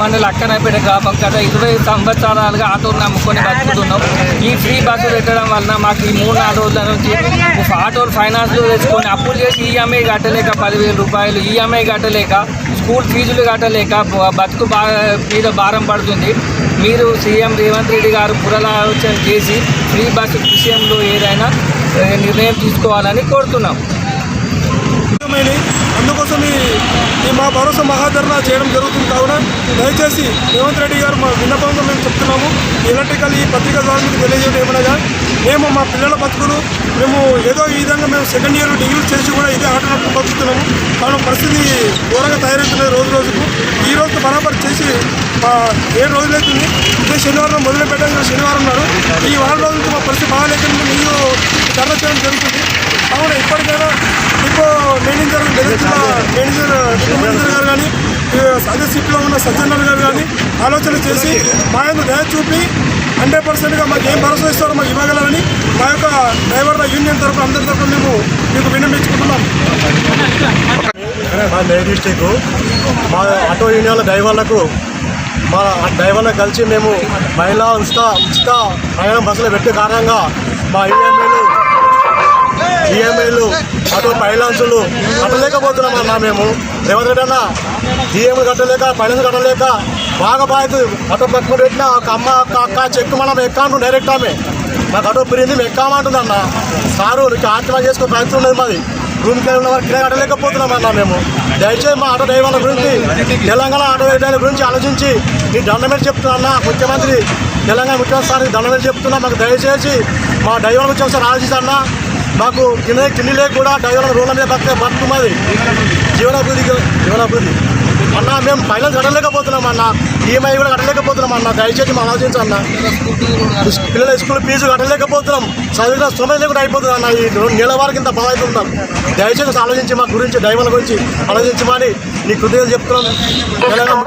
మండలి అక్కనపేట గ్రామం గత ఇరవై సంవత్సరాలుగా ఆటోలు నమ్ముకొని బతుకుతున్నాం. ఈ ఫ్రీ బస్సు పెట్టడం వలన మాకు ఈ మూడు నాలుగు రోజుల నుంచి ఆటోలు ఫైనాన్స్లు తెచ్చుకొని అప్పులు చేసి ఈఎంఐ కట్టలేక పదివేల రూపాయలు ఈఎంఐ కట్టలేక స్కూల్ ఫీజులు కట్టలేక బతుకు మీద భారం పడుతుంది. మీరు సీఎం రేవంత్ రెడ్డి గారు పునరాలోచన చేసి ఫ్రీ బస్సు విషయంలో ఏదైనా నిర్ణయం తీసుకోవాలని కోరుతున్నాం. ముఖ్యమైన అందుకోసం ఈ మా భరోసా మహాధరణ చేయడం జరుగుతుంది కావున దయచేసి రేవంత్ రెడ్డి గారు మా విన్నపంగా మేము చెప్తున్నాము. ఎలక్ట్రికల్ ఈ పత్రికా ద్వారా మీకు తెలియజేయడం ఏమనగా మేము మా పిల్లల బతుకులు మేము ఏదో ఈ విధంగా మేము సెకండ్ ఇయర్ డిగ్రీ చేసి కూడా ఇదే ఆటలు బతుకుతున్నాము కావున పరిస్థితి ఘోరంగా తయారవుతున్నది రోజు రోజుకు. ఈ రోజు బరాబర్ చేసి మా ఏడు రోజులైతుంది ఇదే శనివారం మొదలు పెట్టాలి శనివారం నాడు. ఈ వారం రోజుల మా పరిస్థితి బాగాలేక మీరు ధర్నా చేయడం జరుగుతుంది. మేనేజర్ మేనేజర్ మేనేజర్ గారు కానీ అదే సీట్లో ఉన్న సజ్జనర్ గారు కానీ ఆలోచన చేసి మా యొక్క దయ చూపి హండ్రెడ్ పర్సెంట్గా మాకు ఏం భరోసా ఇస్తారో మాకు ఇవ్వగలరని మా యొక్క డ్రైవర్ల యూనియన్ తరఫున అందరి తరఫున మేము మీకు విన్నపించుకుంటున్నాం మా మే డిస్టిక్ మా ఆటో యూనియన్ల డ్రైవర్లకు మా డ్రైవర్లకు కలిసి మేము మహిళా ఉచిత ఉచిత ప్రయాణం బస్సులు పెట్టే కారణంగా మా ఈఎంఐలు ఈఎంఐలు అటు ఫైనాన్సులు కట్టలేకపోతున్నాం అన్నా మేము. రేవంత్ రెడ్డి అన్న ఈఎంఐ కట్టలేక ఫైనాన్స్ కట్టలేక బాగా బాధ్యత ఆటో పక్కన పెట్టిన ఒక అమ్మ ఒక అక్క చెక్ మనం ఎక్కాను డైరెక్ట్ ఆమె. మాకు ఆటో పిరింది మేము ఎక్కామంటుంది అన్న. సారు నీకు ఆత్మ చేసుకో ప్రయత్నం ఉన్నది మాది. రూమ్ కింద ఉన్న వారికి కట్టలేకపోతున్నాం అన్న మేము. దయచేసి మా ఆటో డ్రైవర్ల గురించి తెలంగాణ ఆటో డ్రైవర్ల గురించి ఆలోచించి ఈ దండమేట చెప్తున్నా అన్న. ముఖ్యమంత్రి తెలంగాణ ముఖ్యమంత్రి సార్ దండమేట చెప్తున్నా. మాకు దయచేసి మా డ్రైవర్ గురించి ఒకసారి ఆలోచిస్తాన్న మాకు తినే లేక కూడా డ్రైవర్ల రోడ్ల మీద బతికే మాది జీవనాభివృద్ధి జీవనాభివృద్ధి. అన్న మేము ఫైనాన్స్ కట్టలేకపోతున్నాం అన్న. ఈఎంఐ కూడా కట్టలేకపోతున్నాం అన్న. దయచేసి మా ఆలోచించన్న పిల్లల స్కూల్ ఫీజు కట్టలేకపోతున్నాం. చదివిన శ్రమ లేకుండా అయిపోతుంది అన్న. ఈ రెండు నెలల ఇంత బాధ అవుతుంటాం దయచేసి ఆలోచించి మా గురించి డైవర్ల గురించి ఆలోచించమని నీ కృతజ్ఞతలు చెప్తున్నాం.